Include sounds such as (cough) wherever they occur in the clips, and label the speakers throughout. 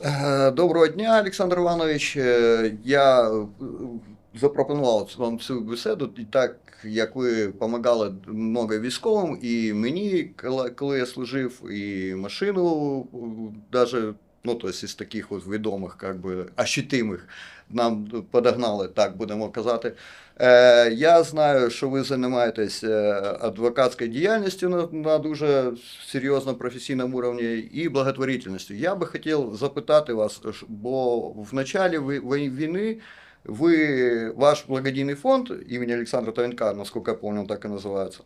Speaker 1: Е, Доброго дня, Олександр Іванович. Е, Я е, запропонував вам цю бесіду і так, як ви допомагали много військовим, і мені, коли я служив, і машину, навіть, ну, то есть із таких от відомих, как би, ощутимих, нам подогнали, так будемо казати. Е, Я знаю, що ви займаєтесь е, адвокатською діяльністю на, на дуже серйозному професійному рівні і благотворительністю. Я би хотів запитати вас, бо в началі війни ви, ваш благодійний фонд имени Александра Тавенка, насколько я помню, он так и называется,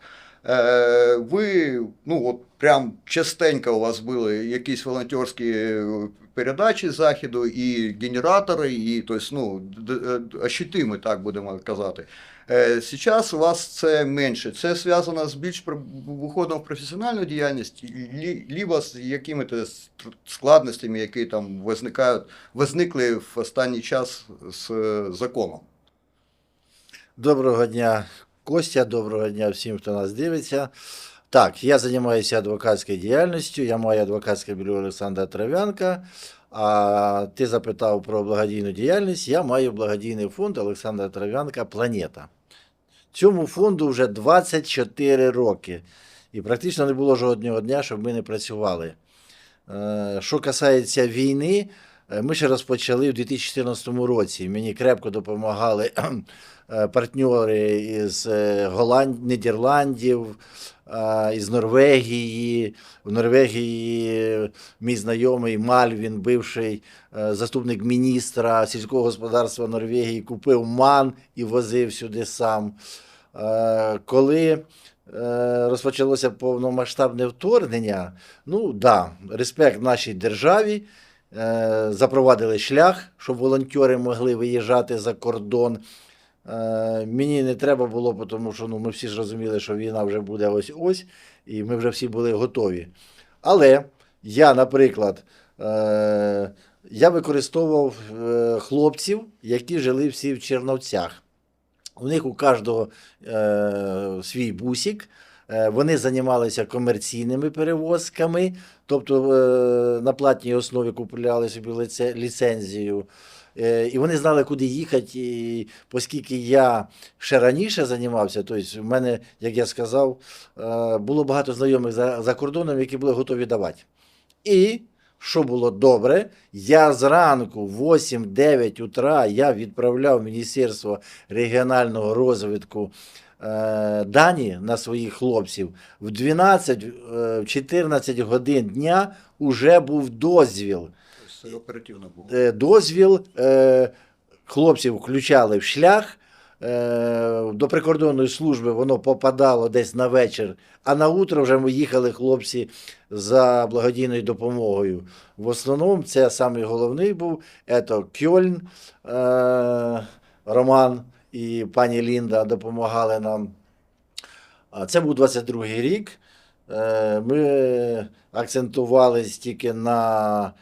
Speaker 1: Е, Ви, ну от прям частенько у вас були якісь волонтерські волонтерские передачі з заходу, і генератори, і тобто, ну, д- так будемо казати. Е, Сейчас у вас це менше. Це зв'язано з більш виходом в професіональну діяльність, либо з якимись складностями, які там виникають, возникли в останній час з е, законом.
Speaker 2: Доброго дня, Костя, доброго дня всім, хто нас дивиться. Так, я займаюся адвокатською діяльністю, я маю адвокатське бюро Олександра Трав'янка. А ти запитав про благодійну діяльність. Я маю благодійний фонд Олександра Трав'янка Планета. Цьому фонду вже 24 роки. І практично не було жодного дня, щоб ми не працювали. Е, Що касається війни, е, ми ще розпочали в 2014 році. Мені крепко допомагали (clears throat) е, партнери із Голланд... Нідерландів, із Норвегії. В Норвегії мій знайомий Мальвін, бивший заступник міністра сільського господарства Норвегії, купив ман і возив сюди сам. Е, Коли е, розпочалося повномасштабне вторгнення, ну да, респект нашій державі. Е, Запровадили шлях, щоб волонтери могли виїжджати за кордон. Мені не треба було, тому що ну, ми всі ж розуміли, що війна вже буде ось-ось, і ми вже всі були готові. Але я, наприклад, я використовував хлопців, які жили всі в Черновцях. У них у кожного е, свій бусик. Е, Вони займалися комерційними перевозками, тобто е, на платній основі купували собі ліцензію. Е, І вони знали, куди їхати. І оскільки я ще раніше займався, тобто в мене, як я сказав, е, було багато знайомих за, за кордоном, які були готові давати. І що було добре, я зранку, 8-9 утра, я відправляв Міністерство регіонального розвитку е, дані на своїх хлопців. В 12-14 годин дня вже був дозвіл.
Speaker 1: Тобто це оперативно було.
Speaker 2: Е, дозвіл е, хлопців включали в шлях. Е, до прикордонної служби воно попадало десь на вечір, а на утро вже ми їхали хлопці за благодійною допомогою. В основному це самий головний був це Кьольн, е, Роман і пані Лінда допомагали нам. Це був 22-й рік. Е, Ми акцентувались тільки на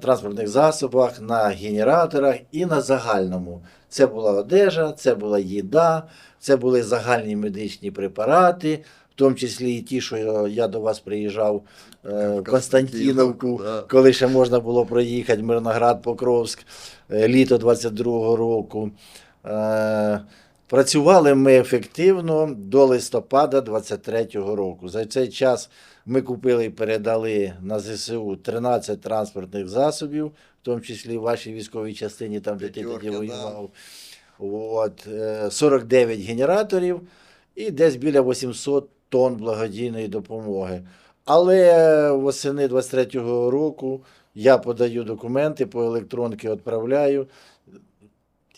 Speaker 2: транспортних засобах, на генераторах і на загальному. Це була одежа, це була їда, це були загальні медичні препарати, в тому числі і ті, що я до вас приїжджав е, в Константіновку, коли ще можна було проїхати Мирноград, Покровськ, е, літо 22-го року. Е, Працювали ми ефективно до листопада 23-го року. За цей час ми купили і передали на ЗСУ 13 транспортних засобів, в тому числі в вашій військовій частині, там де ти тоді воював. От, е, 49 генераторів і десь біля 800 тонн благодійної допомоги. Але восени 23-го року я подаю документи по електронки, відправляю.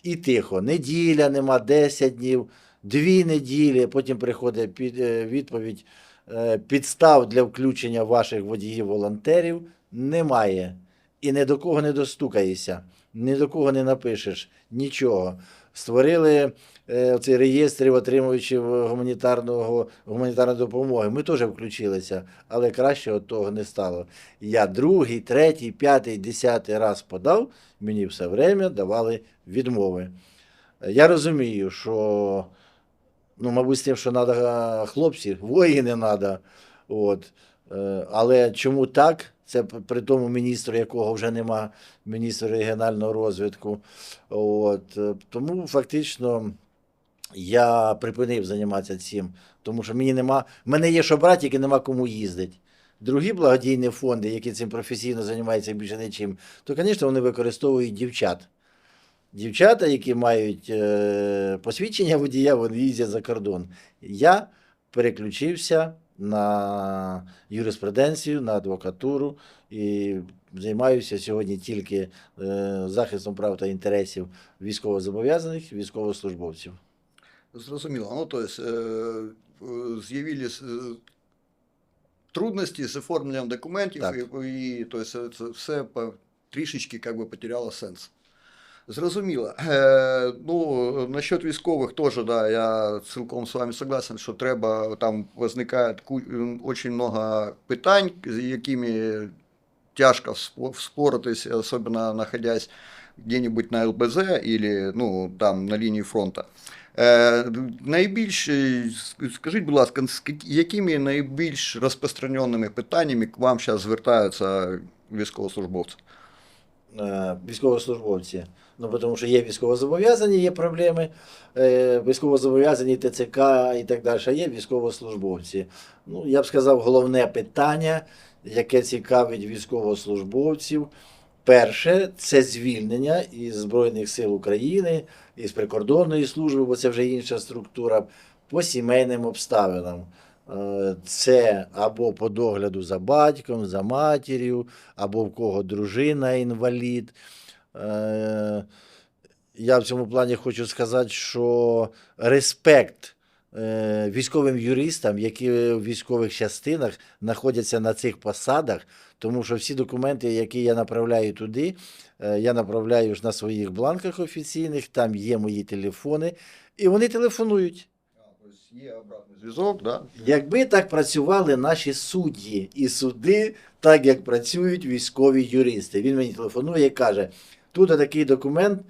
Speaker 2: І тихо. Неділя нема, 10 днів, дві неділі. Потім приходить е, відповідь. Е, Підстав для включення ваших водіїв-волонтерів немає. І ні до кого не достукаєшся, ні до кого не напишеш, нічого. Створили е, цей реєстр отримувачів гуманітарного, гуманітарної допомоги. Ми теж включилися, але краще від того не стало. Я другий, третій, п'ятий, десятий раз подав, мені все время давали відмови. Е, Я розумію, що, ну, мабуть, з тим, що треба хлопці, воїни треба. От. Е, Але чому так? Це при тому міністру, якого вже нема, міністру регіонального розвитку. От. е, Тому фактично я припинив займатися цим, тому що мені нема, мене є що брати, тільки нема кому їздити. Другі благодійні фонди, які цим професійно займаються більше нічим, то, звісно, вони використовують дівчат. Дівчата, які мають е, посвідчення водія, вони їздять за кордон. Я переключився на юриспруденцію, на адвокатуру і займаюся сьогодні тільки е, захистом прав та інтересів військовозобов'язаних військовослужбовців.
Speaker 1: Зрозуміло. Ну, то есть, е, е, з'явились е, трудності з оформленням документів,
Speaker 2: Так.
Speaker 1: і, і то есть, це все по, трішечки как би, потеряло сенс. Зрозуміло. Е, ну, насчет військових теж, да, я цілком з вами согласен, що треба, там м, очень много питань, з якими тяжко вспо- вспоритись, особенно находясь где-нибудь на ЛБЗ или ну, там на лінії фронту. Е, найбільш, е, скажіть, будь ласка, якими найбільш розпространеними питаннями к вам зараз звертаються військовослужбовці?
Speaker 2: Е, військовослужбовці. Ну, тому що є військовозобов'язані, є проблеми, е, військовозобов'язані ТЦК і так далі, а є військовослужбовці. Ну, я б сказав, головне питання, яке цікавить військовослужбовців. Перше, це звільнення із Збройних сил України, із прикордонної служби, бо це вже інша структура, по сімейним обставинам. Е, Це або по догляду за батьком, за матір'ю, або в кого дружина інвалід. Е, Я в цьому плані хочу сказати, що респект е, військовим юристам, які в військових частинах знаходяться на цих посадах, тому що всі документи, які я направляю туди, я направляю на своїх бланках офіційних, там є мої телефони, і вони телефонують.
Speaker 1: Є обратний зв'язок, да?
Speaker 2: Якби так працювали наші судді і суди, так як працюють військові юристи. Він мені телефонує і каже: тут такий документ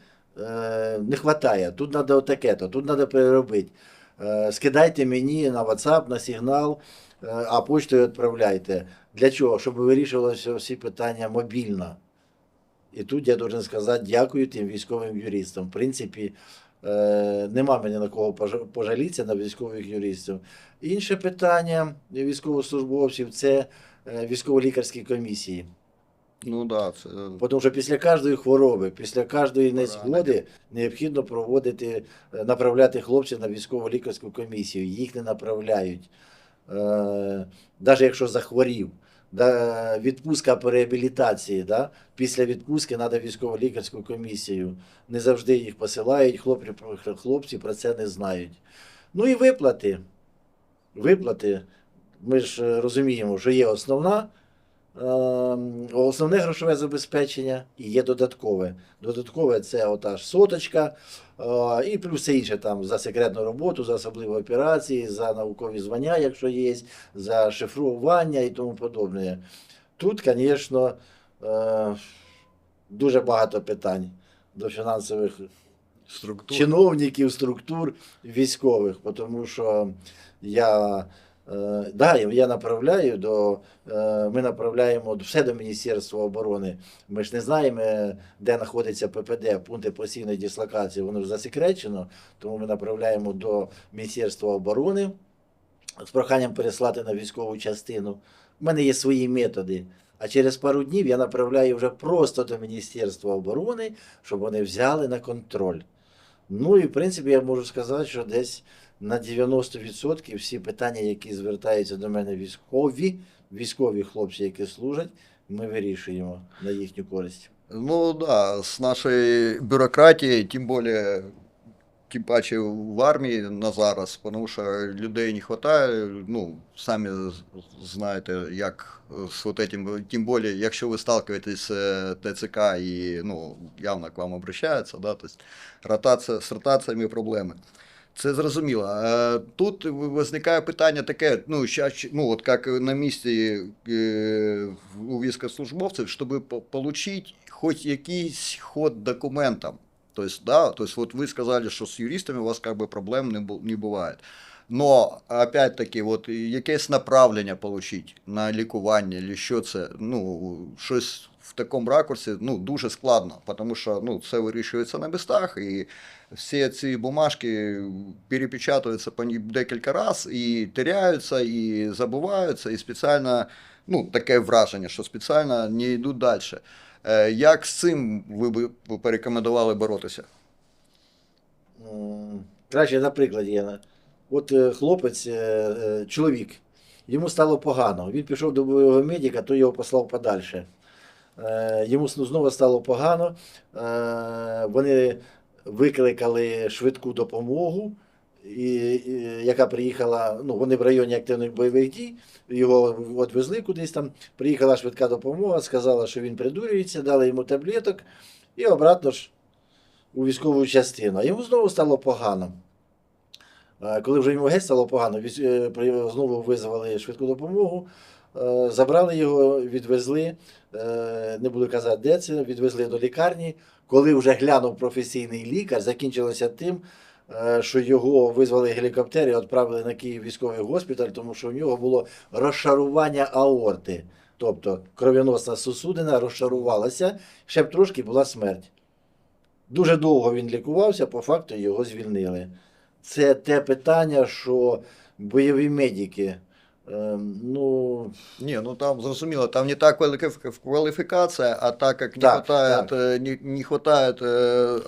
Speaker 2: е, не вистачає, тут треба отаке-то, тут треба переробити. Е, скидайте мені на WhatsApp, на сигнал, е, а почтою відправляйте. Для чого? Щоб вирішувалися всі питання мобільно. І тут я должен сказати дякую тим військовим юристам. В принципі, нема мені на кого пожа- пожалітися на військових юристів. Інше питання військовослужбовців це е, військово-лікарські комісії.
Speaker 1: Ну да, це
Speaker 2: Тому що після кожної хвороби, після кожної незгоди необхідно проводити, е, направляти хлопців на військово-лікарську комісію. Їх не направляють. Навіть якщо захворів. Да, відпустка по реабілітації. Да? Після відпустки треба військово-лікарську комісію. Не завжди їх посилають, хлопці, хлопці про це не знають. Ну і виплати. Виплати. Ми ж е, розуміємо, що є основна е, основне грошове забезпечення і є додаткове. Додаткове це ота ж соточка, е, і плюс все інше там за секретну роботу, за особливі операції, за наукові звання, якщо є, за шифрування і тому подобне. Тут, звісно, е, дуже багато питань до фінансових
Speaker 1: структура.
Speaker 2: чиновників, структур військових, тому що я, да, я направляю до, е, ми направляємо все до Міністерства оборони. Ми ж не знаємо, е, де знаходиться ППД, пункти постійної дислокації, воно ж засекречено, тому ми направляємо до Міністерства оборони з проханням переслати на військову частину. У мене є свої методи. А через пару днів я направляю вже просто до Міністерства оборони, щоб вони взяли на контроль. Ну і в принципі я можу сказати, що десь на 90% всі питання, які звертаються до мене військові, військові хлопці, які служать, ми вирішуємо на їхню користь.
Speaker 1: Ну да, з нашої бюрократії, тим більше, тим паче в армії на зараз, тому що людей не вистачає, ну, самі знаєте, як з вот этим, тим більше, якщо ви сталкиваєтесь з ТЦК і, ну, явно к вам обращаються, да, то ротація, з ротаціями проблеми. Це зрозуміло. Е, Тут виникає питання таке, ну, щас, ну, от як на місці е, у військовослужбовців, щоб отримати хоч якийсь ход документам. То есть, да, то есть вот вы сказали, что с юристами у вас как бы проблем не, бу- не бывает. Но опять-таки, от якесь направлення отримати на лікування, чи що це, ну, щось в такому ракурсі ну, дуже складно, тому що ну, це вирішується на містах, і всі ці бумажки перепечатуються по ні- декілька разів і теряються, і забуваються, і спеціально, ну, таке враження, що спеціально не йдуть далі. Е, Як з цим ви б порекомендували боротися?
Speaker 2: Краще на прикладі. От е, хлопець, е, чоловік, йому стало погано. Він пішов до бойового медика, то його послав подальше. Е, Йому знову стало погано. Е, Вони викликали швидку допомогу, яка приїхала, ну, вони в районі активних бойових дій, його відвезли кудись там. Приїхала швидка допомога, сказала, що він придурюється, дали йому таблеток і обратно ж у військову частину. Йому знову стало погано. Е, Коли вже йому геть стало погано, знову визвали швидку допомогу, забрали його, відвезли, е, не буду казати, де це, відвезли до лікарні. Коли вже глянув професійний лікар, закінчилося тим, е, що його визвали гелікоптер і відправили на Київ військовий госпіталь, тому що у нього було розшарування аорти. Тобто кров'яносна сусудина розшарувалася, ще б трошки була смерть. Дуже довго він лікувався, по факту його звільнили. Це те питання, що бойові медики, ну,
Speaker 1: Ні, ну там зрозуміло, там не та велика кваліфікація, а так як не
Speaker 2: Так, так.
Speaker 1: е, не, не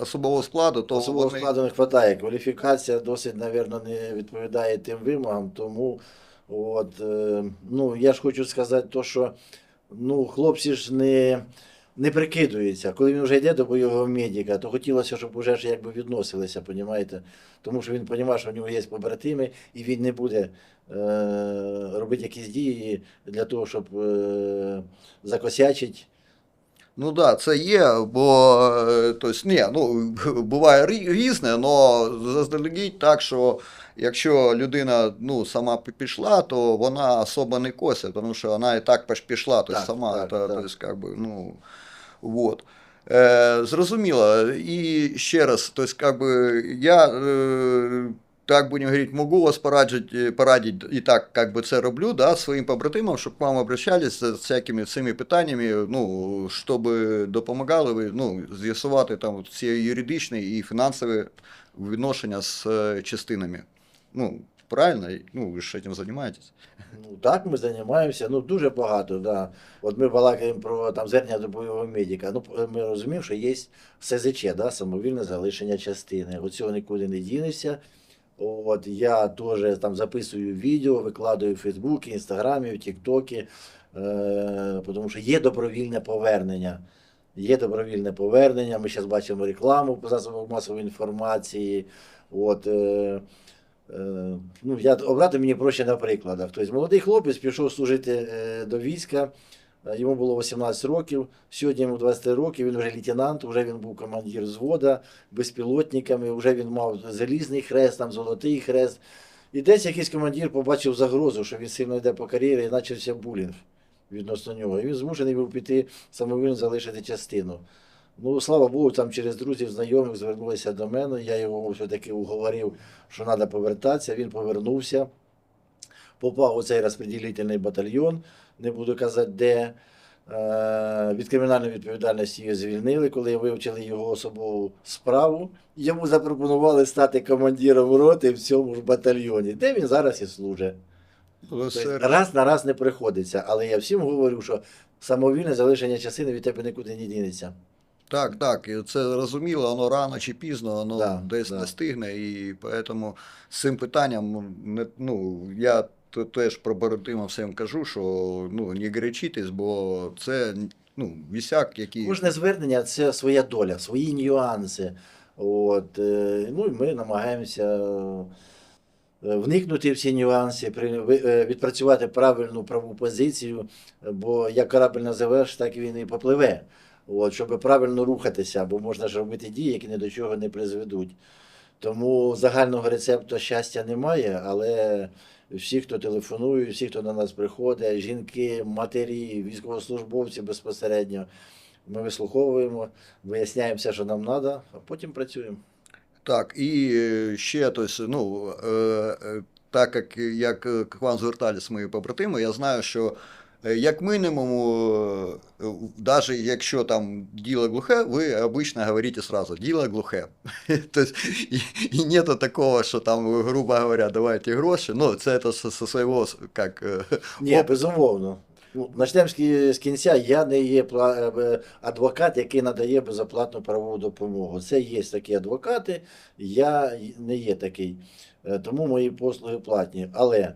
Speaker 1: особового складу, то
Speaker 2: особового
Speaker 1: вони-
Speaker 2: складу не вистачає. Кваліфікація досить, мабуть, не відповідає тим вимогам. Тому, от, е, ну, я ж хочу сказати, то, що ну, хлопці ж не, не прикидується. Коли він вже йде до бойового медика, то хотілося, щоб вже ж якби відносилися, понімаєте? Тому що він розуміє, що в нього є побратими, і він не буде е, робити якісь дії для того, щоб е, закосячити.
Speaker 1: Ну так, да, це є, бо е, тобто, ні, ну, (laughs) буває різне, але заздалегідь так, що якщо людина ну, сама пі- пішла, то вона особо не косить, тому що вона і так пішла, тобто
Speaker 2: Так,
Speaker 1: сама,
Speaker 2: так,
Speaker 1: то,
Speaker 2: так.
Speaker 1: тобто, как би, ну, вот. Е, зрозуміло. І ще раз, тобто, как би, я, е, так будемо говорити, можу вас порадити, порадити і так, как би це роблю, да, своїм побратимам, щоб к вам обращались з всякими цими питаннями, ну, щоб допомагали ви, ну, з'ясувати там ці юридичні і фінансові відношення з е, частинами. Ну, правильно? Ну, ви ж цим займаєтесь.
Speaker 2: Ну, так, ми займаємося, ну дуже багато, да. От ми балакаємо про там звернення до бойового медика. Ну, ми розуміємо, що є СЗЧ, да, самовільне залишення частини. От цього нікуди не дінешся. От я теж там записую відео, викладаю в Фейсбуці, Інстаграмі, в Тіктокі, е, тому що є добровільне повернення. Є добровільне повернення. Ми зараз бачимо рекламу по засобах масової інформації. От, е, Е, ну, я обрати мені проще на прикладах. Тобто молодий хлопець пішов служити е, до війська, йому було 18 років, сьогодні йому 23 роки, він вже лейтенант, вже він був командир взвода, безпілотниками, вже він мав залізний хрест, там золотий хрест. І десь якийсь командир побачив загрозу, що він сильно йде по кар'єрі і почався булінг відносно нього. І він змушений був піти самовільно залишити частину. Ну, слава Богу, там через друзів, знайомих звернулися до мене. Я його все-таки уговорив, що треба повертатися. Він повернувся, попав у цей розподілительний батальйон, не буду казати де. Е, Від кримінальної відповідальності його звільнили, коли вивчили його особову справу. Йому запропонували стати командиром роти в цьому ж батальйоні, де він зараз і служить. Тобто, раз на раз не приходиться. Але я всім говорю, що самовільне залишення частини від тебе нікуди не дінеться.
Speaker 1: Так, так, і це зрозуміло, воно рано чи пізно, воно
Speaker 2: Да,
Speaker 1: десь
Speaker 2: да.
Speaker 1: настигне, і тому з цим питанням, ну, я теж про побратимам всім кажу, що ну, не гарячитись, бо це ну, вісяк, який.
Speaker 2: Кожне звернення це своя доля, свої нюанси. От, е, ну, і ми намагаємося е, вникнути в ці нюанси, е, відпрацювати правильну праву позицію, бо як корабль називеш, так він і попливе. От, щоб правильно рухатися, бо можна ж робити дії, які ні до чого не призведуть. Тому загального рецепту щастя немає, але всі, хто телефонує, всі, хто до нас приходить, жінки, матері, військовослужбовці безпосередньо, ми вислуховуємо, виясняємо все, що нам треба, а потім працюємо.
Speaker 1: Так, і е, ще тось, ну, е, е, так як, як к вам звертались мої побратими, я знаю, що як мінімум, навіть якщо там діло глухе, ви обично говорите сразу, діло глухе. (laughs) І, і нету такого, що там, грубо говоря, давайте гроші. Ну, це це со, як, е,
Speaker 2: Ні, безумовно. Ну, Начнемо з кінця. Я не є е, адвокат, який надає безоплатну правову допомогу. Це є такі адвокати, я не є такий. Е, Тому мої послуги платні. Але е,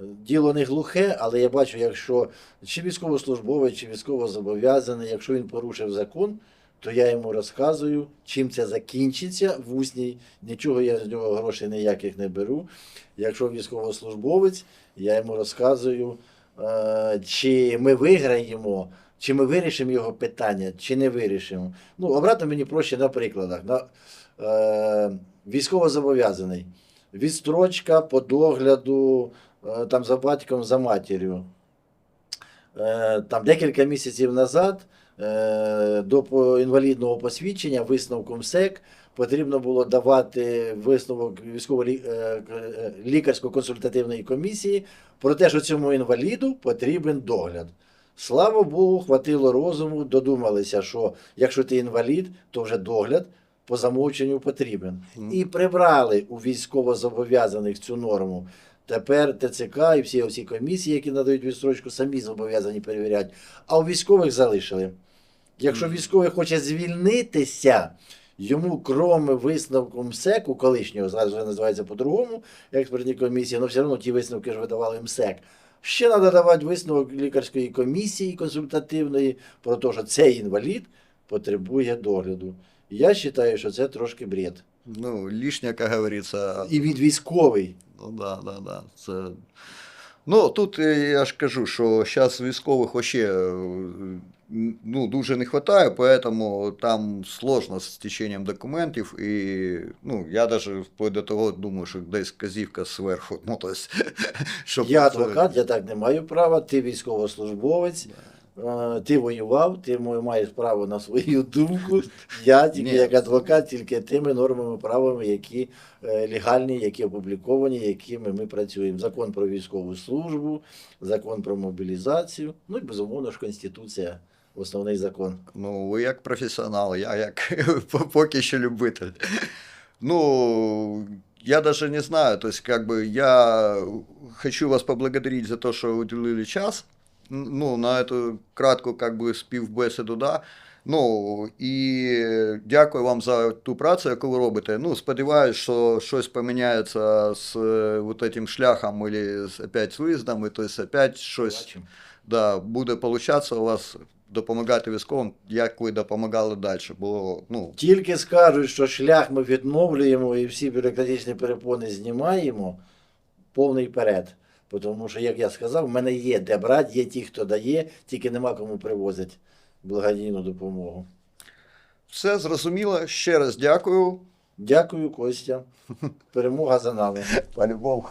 Speaker 2: діло не глухе, але я бачу, якщо чи військовослужбовець, чи військовозобов'язаний, якщо він порушив закон, то я йому розказую, чим це закінчиться в усній. Нічого я з нього грошей ніяких не беру. Якщо військовослужбовець, я йому розказую, е, чи ми виграємо, чи ми вирішимо його питання, чи не вирішимо. Ну, обратно мені проще на прикладах. На, е, військовозобов'язаний. Відстрочка по догляду там, за батьком, за матір'ю. Е, там декілька місяців назад е, до інвалідного посвідчення висновком СЕК потрібно було давати висновок військово-лікарсько-консультативної комісії про те, що цьому інваліду потрібен догляд. Слава Богу, хватило розуму, додумалися, що якщо ти інвалід, то вже догляд по замовченню потрібен. І прибрали у військовозобов'язаних цю норму. Тепер ТЦК і всі всі комісії, які надають відстрочку, самі зобов'язані перевіряти. А у військових залишили. Якщо військовий хоче звільнитися, йому, крім висновку МСЕКу, колишнього, зараз вже називається по-другому, експертні комісії, але все одно ті висновки ж видавали МСЕК. Ще треба давати висновок лікарської комісії консультативної про те, що цей інвалід потребує догляду. Я вважаю, що це трошки бред.
Speaker 1: ну, лишнє, як говориться,
Speaker 2: І від військовий.
Speaker 1: Ну да, да, да. Це... Ну, тут е, я ж кажу, що зараз військових вообще е, ну, дуже не вистачає, поэтому там сложно з теченням документів. І ну, я навіть вплоть до того думаю, що десь казівка зверху. Ну, то есть, (laughs) щоб
Speaker 2: Я адвокат, я так не маю права, ти військовослужбовець. Е, Ти воював, ти маєш право на свою думку. Я тільки як адвокат, тільки тими нормами, правами, які е, легальні, які опубліковані, якими ми працюємо. Закон про військову службу, закон про мобілізацію. Ну і безумовно ж Конституція, основний закон.
Speaker 1: Ну, ви як професіонал, я як (laughs) поки що любитель. Ну, я даже не знаю, то есть, как бы, я хочу вас поблагодарить за то, что уделили час, ну, на эту краткую, как бы, співбесіду, да. Ну, і дякую вам за ту працю, яку ви робите. Ну, сподіваюсь, що щось поміняється з е, вот этим шляхом, или з, опять з виїздами, то есть, опять щось
Speaker 2: Бачимо.
Speaker 1: да, буде получатися у вас допомагати військовим, як ви допомагали далі. Бо ну,
Speaker 2: Тільки скажуть, що шлях ми відновлюємо і всі бюрократичні перепони знімаємо, повний перед. Тому що, як я сказав, в мене є де брати, є ті, хто дає, тільки нема кому привозити благодійну допомогу.
Speaker 1: все зрозуміло. Ще раз дякую.
Speaker 2: Дякую, Костя. (laughs) Перемога за нами.
Speaker 1: По-любому.